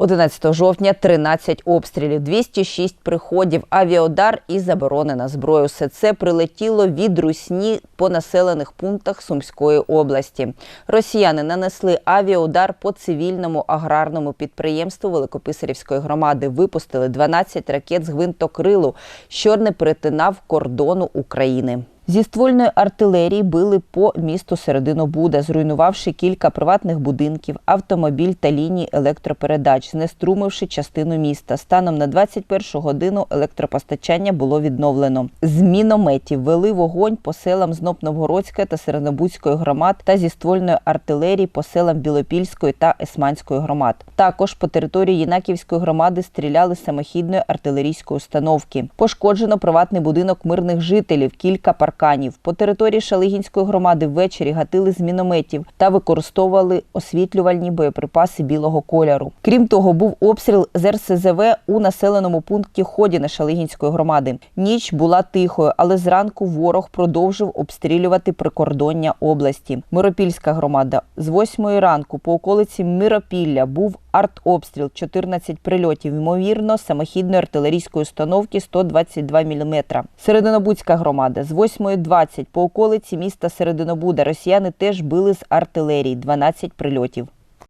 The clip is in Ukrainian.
11 жовтня 13 обстрілів, 206 приходів, авіаудар і заборонена зброя. Все це прилетіло від русні по населених пунктах Сумської області. Росіяни нанесли авіаудар по цивільному аграрному підприємству Великописарівської громади. Випустили 12 ракет з гвинтокрилу, що не перетинав кордону України. Зі ствольної артилерії били по місту Серединобуда, зруйнувавши кілька приватних будинків, автомобіль та лінії електропередач, знеструмивши частину міста. Станом на 21 годину електропостачання було відновлено. З мінометів вели вогонь по селам Знопновгородської та Серединобудської громад та зі ствольної артилерії по селам Білопільської та Есманської громад. Також по території Єнаківської громади стріляли самохідної артилерійської установки. Пошкоджено приватний будинок мирних жителів, кілька парканів. По території Шалигінської громади ввечері гатили з мінометів та використовували освітлювальні боєприпаси білого кольору. Крім того, був обстріл з РСЗВ у населеному пункті Ходіне Шалигінської громади. Ніч була тихою, але зранку ворог продовжив обстрілювати прикордоння області. Миропільська громада з 8 ранку по околиці Миропілля був артобстріл, 14 прильотів, ймовірно, самохідної артилерійської установки 122 мм. Серединобудська громада з 8.20 по околиці міста Серединобуда росіяни теж били з артилерії 12 прильотів.